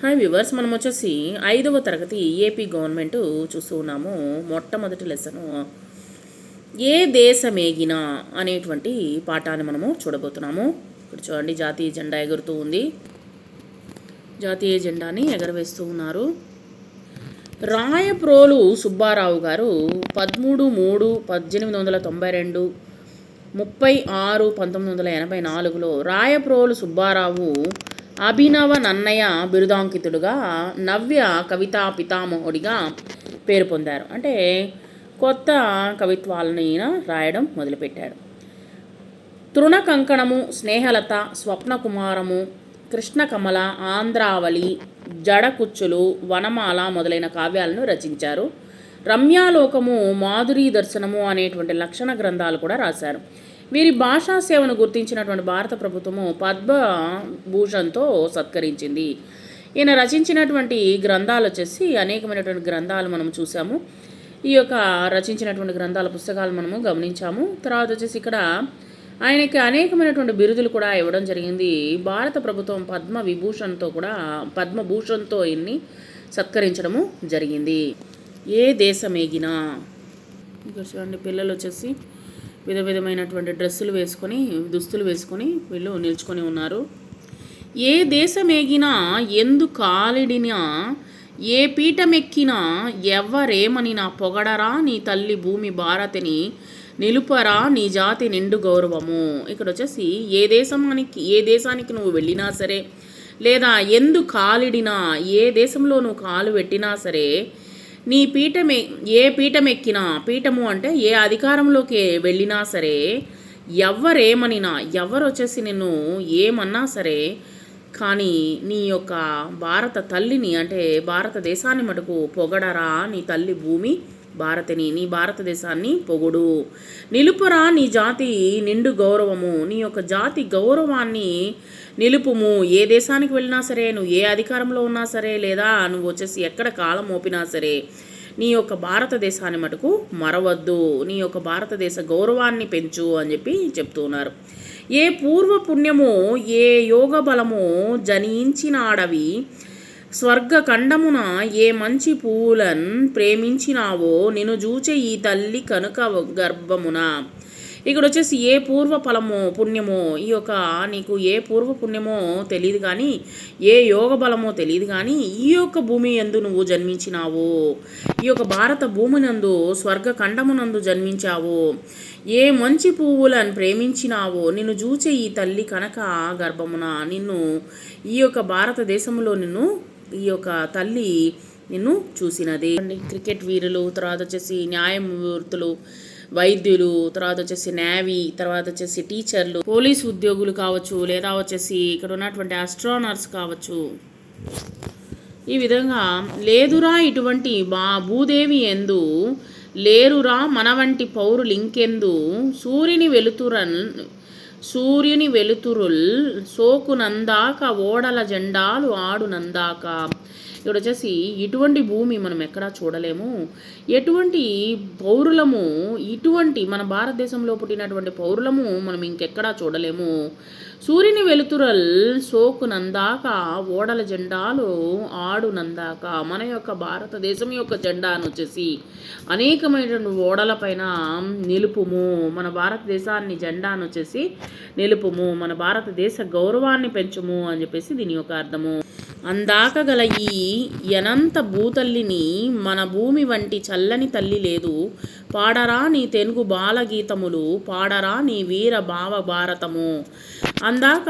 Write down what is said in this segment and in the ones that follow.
Hi viewers మనం వచ్చేసి ఐదవ తరగతి ఏపీ గవర్నమెంట్ చూస్తూ ఉన్నాము. మొట్టమొదటి లెసను ఏ దేశమేగినా అనేటువంటి పాఠాన్ని మనము చూడబోతున్నాము. ఇక్కడ చూడండి జాతీయ జెండా ఎగురుతూ ఉంది. జాతీయ జెండాని ఎగరవేస్తూ ఉన్నారు. రాయప్రోలు సుబ్బారావు గారు పదమూడు మూడు పద్దెనిమిది వందల తొంభై రెండు ముప్పై ఆరు పంతొమ్మిది వందల ఎనభై నాలుగులో రాయప్రోలు సుబ్బారావు అభినవ నన్నయ్య బిరుదాంకితుడుగా నవ్య కవితా పితామహుడిగా పేరు పొందారు. అంటే కొత్త కవిత్వాలను ఈయన రాయడం మొదలుపెట్టాడు. తృణ కంకణము స్నేహలత స్వప్నకుమారము కృష్ణకమల ఆంధ్రావళి జడకుచ్చులు వనమాల మొదలైన కావ్యాలను రచించారు. రమ్యాలోకము మాధురీ దర్శనము అనేటువంటి లక్షణ గ్రంథాలు కూడా రాశారు. వీరి భాషా సేవను గుర్తించినటువంటి భారత ప్రభుత్వము పద్మభూషణ్తో సత్కరించింది. ఈయన రచించినటువంటి గ్రంథాలు వచ్చేసి అనేకమైనటువంటి గ్రంథాలు మనం చూసాము ఈ యొక్క రచించినటువంటి గ్రంథాల పుస్తకాలు మనము గమనించాము. తర్వాత వచ్చేసి ఇక్కడ ఆయనకి అనేకమైనటువంటి బిరుదులు కూడా ఇవ్వడం జరిగింది. భారత ప్రభుత్వం పద్మ విభూషణ్తో కూడా పద్మభూషణ్తో ఇన్ని సత్కరించడము జరిగింది. ఏ దేశమేగినా. ఇక్కడ చూడండి పిల్లలు వచ్చేసి విధ విధమైనటువంటి డ్రెస్సులు వేసుకొని దుస్తులు వేసుకొని వీళ్ళు నిల్చుకొని ఉన్నారు. ఏ దేశమేగినా ఎందు కాలిడినా ఏ పీఠమెక్కినా ఎవ్వరేమని నా పొగడరా నీ తల్లి భూమి భారతిని నిలుపరా నీ జాతి నిండు గౌరవము. ఇక్కడ వచ్చేసి ఏ దేశానికి ఏ దేశానికి నువ్వు వెళ్ళినా సరే లేదా ఎందు కాలిడినా ఏ దేశంలో నువ్వు కాలు పెట్టినా సరే నీ పీఠమే ఏ పీఠం ఎక్కినా పీఠము అంటే ఏ అధికారంలోకి వెళ్ళినా సరే ఎవరేమనినా ఎవరు వచ్చేసి నిన్ను ఏమన్నా సరే కానీ నీ యొక్క భారత తల్లిని అంటే భారతదేశాన్ని మటుకు పొగడరా నీ తల్లి భూమి? భారతిని నీ భారతదేశాన్ని పొగుడు. నిలుపురా నీ జాతి నిండు గౌరవము. నీ యొక్క జాతి గౌరవాన్ని నిలుపుము. ఏ దేశానికి వెళ్ళినా సరే నువ్వు ఏ అధికారంలో ఉన్నా సరే లేదా నువ్వు వచ్చేసి ఎక్కడ కాలం మోపినా సరే నీ యొక్క భారతదేశాన్ని మటుకు మరవద్దు. నీ యొక్క భారతదేశ గౌరవాన్ని పెంచు అని చెప్పి చెప్తున్నారు ఏ పూర్వ పుణ్యము ఏ యోగ బలము జనించినాడవి స్వర్గఖండమున ఏ మంచి పువ్వులన్ ప్రేమించినావో నిన్ను జూచే ఈ తల్లి కనుక గర్భమున. ఇక్కడ వచ్చేసి ఏ పూర్వ ఫలమో పుణ్యమో ఈ యొక్క నీకు ఏ పూర్వ పుణ్యమో తెలియదు కానీ ఏ యోగ బలమో తెలియదు కానీ ఈ యొక్క భూమి ఎందు నువ్వు జన్మించినావు. ఈ యొక్క భారత భూమి నందు స్వర్గ ఖండమునందు జన్మించావు. ఏ మంచి పువ్వులను ప్రేమించినావో నిన్ను చూచే ఈ తల్లి కనుక గర్భమున. నిన్ను ఈ యొక్క భారతదేశంలో నిన్ను ఈ యొక్క తల్లి నిన్ను చూసినది. క్రికెట్ వీరులు తర్వాత వచ్చేసి న్యాయమూర్తులు వైద్యులు తర్వాత వచ్చేసి నేవీ తర్వాత వచ్చేసి టీచర్లు పోలీస్ ఉద్యోగులు కావచ్చు లేదా వచ్చేసి ఇక్కడ ఉన్నటువంటి ఆస్ట్రానర్స్ కావచ్చు. ఈ విధంగా లేదురా ఇటువంటి బా భూదేవి ఎందు లేరురా మన వంటి పౌరులు ఇంకెందు సూర్యుని వెలుతురన్ సూర్యుని వెలుతురుల్ సోకునందాక ఓడల జెండాలు ఆడునందాక ఇక్కడ వచ్చేసి ఇటువంటి భూమి మనం ఎక్కడా చూడలేము. ఎటువంటి పౌరులము ఇటువంటి మన భారతదేశంలో పుట్టినటువంటి పౌరులము మనం ఇంకెక్కడా చూడలేము. సూర్యుని వెలుతురల్ సోకునందాక ఓడల జెండాలు ఆడునందాక మన యొక్క భారతదేశం యొక్క జెండాను వచ్చేసి అనేకమైనటువంటి ఓడలపైన నిలుపుము. మన భారతదేశాన్ని జెండాను వచ్చేసి నిలుపుము. మన భారతదేశ గౌరవాన్ని పెంచుము అని చెప్పేసి దీని యొక్క అర్థము. అందాక గల ఈ యనంత భూతల్లిని మన భూమి వంటి చల్లని తల్లి లేదు. పాడరా నీ తెలుగు బాలగీతములు పాడరా నీ వీర భావ భారతము. అందాక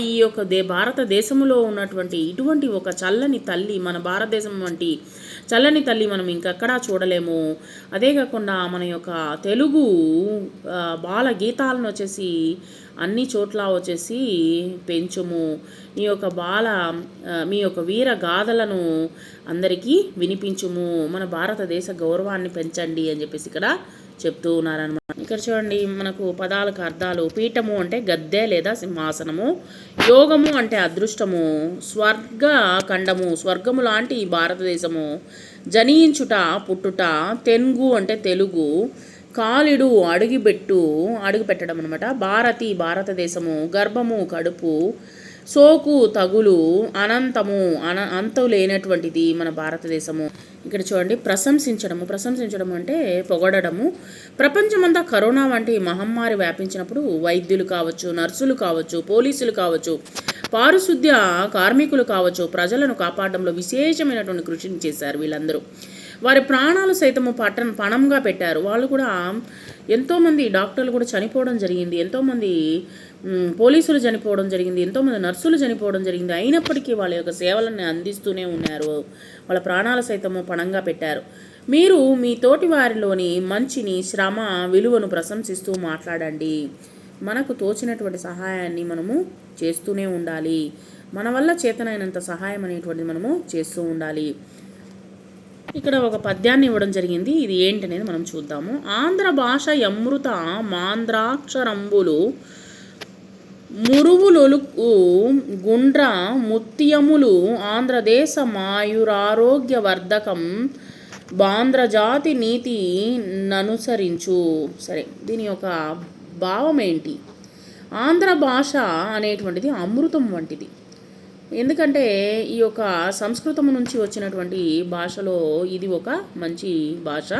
ఈ యొక్క దే భారతదేశంలో ఉన్నటువంటి ఇటువంటి ఒక చల్లని తల్లి మన భారతదేశం వంటి చల్లని తల్లి మనం ఇంకెక్కడా చూడలేము. అదే కాకుండా మన యొక్క తెలుగు బాల గీతాలను వచ్చేసి అన్ని చోట్ల వచ్చేసి పెంచుము. మీ యొక్క బాల మీ యొక్క వీర గాథలను అందరికీ వినిపించుము. మన భారతదేశ గౌరవాన్ని పెంచండి అని చెప్పేసి ఇక్కడ చెప్తూ ఉన్నారనమాట ఇక్కడ చూడండి మనకు పదాలకు అర్థాలు పీఠము అంటే గద్దె లేదా సింహాసనము యోగము అంటే అదృష్టము స్వర్గ ఖండము స్వర్గము లాంటి భారతదేశము జనించుట పుట్టుట తెంగు అంటే తెలుగు కాలిడు అడుగుబెట్టు అడుగు పెట్టడం అనమాట భారతి భారతదేశము గర్భము కడుపు సోకు తగులు అనంతము అన అంతం లేనటువంటిది మన భారతదేశము. ఇక్కడ చూడండి ప్రశంసించడము. ప్రశంసించడం అంటే పొగడము ప్రపంచమంతా కరోనా వంటి మహమ్మారి వ్యాపించినప్పుడు వైద్యులు కావచ్చు నర్సులు కావచ్చు పోలీసులు కావచ్చు పారిశుద్ధ్య కార్మికులు కావచ్చు ప్రజలను కాపాడడంలో విశేషమైనటువంటి కృషిని చేశారు వీళ్ళందరూ. వారి ప్రాణాలు సైతము పట్టణ పణంగా పెట్టారు. వాళ్ళు కూడా ఎంతోమంది డాక్టర్లు కూడా చనిపోవడం జరిగింది. ఎంతోమంది పోలీసులు చనిపోవడం జరిగింది. ఎంతోమంది నర్సులు చనిపోవడం జరిగింది. అయినప్పటికీ వాళ్ళ యొక్క సేవలను అందిస్తూనే ఉన్నారు. వాళ్ళ ప్రాణాలు సైతము పణంగా పెట్టారు. మీరు మీ తోటి వారిలోని మంచిని శ్రమ విలువను ప్రశంసిస్తూ మాట్లాడండి. మనకు తోచినటువంటి సహాయాన్ని మనము చేస్తూనే ఉండాలి. మన వల్ల చేతనైనంత సహాయం అనేటువంటిది మనము చేస్తూ ఉండాలి. ఇక్కడ ఒక పద్యాన్ని ఇవ్వడం జరిగింది. ఇది ఏంటనేది మనం చూద్దాము. ఆంధ్ర భాష అమృత మాంద్రాక్షరంబులు మురువులొలుకు గుండ్ర ముత్యములు ఆంధ్రదేశ మాయురారోగ్యవర్ధకం బాంధ్రజాతి నీతి ననుసరించు. సరే దీని యొక్క భావం ఏంటి ఆంధ్ర భాష అనేటువంటిది అమృతం వంటిది. ఎందుకంటే ఈ యొక్క సంస్కృతం నుంచి వచ్చినటువంటి భాషలో ఇది ఒక మంచి భాష.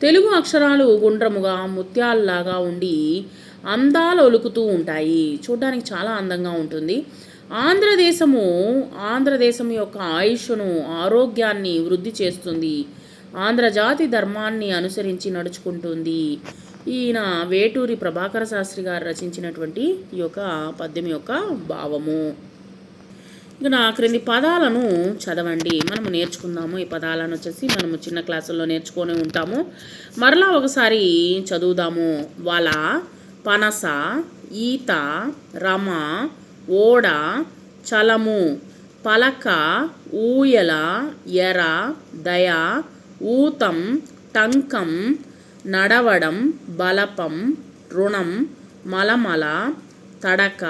తెలుగు అక్షరాలు గుండ్రముగా ముత్యాలలాగా ఉండి అందాలు ఒలుకుతూ ఉంటాయి. చూడడానికి చాలా అందంగా ఉంటుంది. ఆంధ్రదేశము ఆంధ్రదేశం యొక్క ఆయుష్ను ఆరోగ్యాన్ని వృద్ధి చేస్తుంది. ఆంధ్రజాతి ధర్మాన్ని అనుసరించి నడుచుకుంటుంది. ఈయన వేటూరి ప్రభాకర శాస్త్రి గారు రచించినటువంటి ఈ యొక్క పద్యం యొక్క భావము. ఇక నా క్రింది పదాలను చదవండి. మనము నేర్చుకుందాము. ఈ పదాలను వచ్చేసి మనము చిన్న క్లాసుల్లో నేర్చుకొని ఉంటాము. మరలా ఒకసారి చదువుదాము. వల పనస ఈత రమ ఓడ చలము పలక ఊయల ఎర దయ ఊతం టంకం నడవడం బలపం రుణం మలమల తడక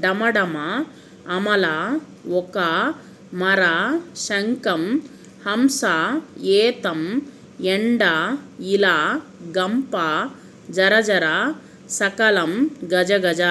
డమడమ అమల ఒక మర శంఖం హంస ఏతం ఎండ ఇలా గంప జరజర సకలం గజగజ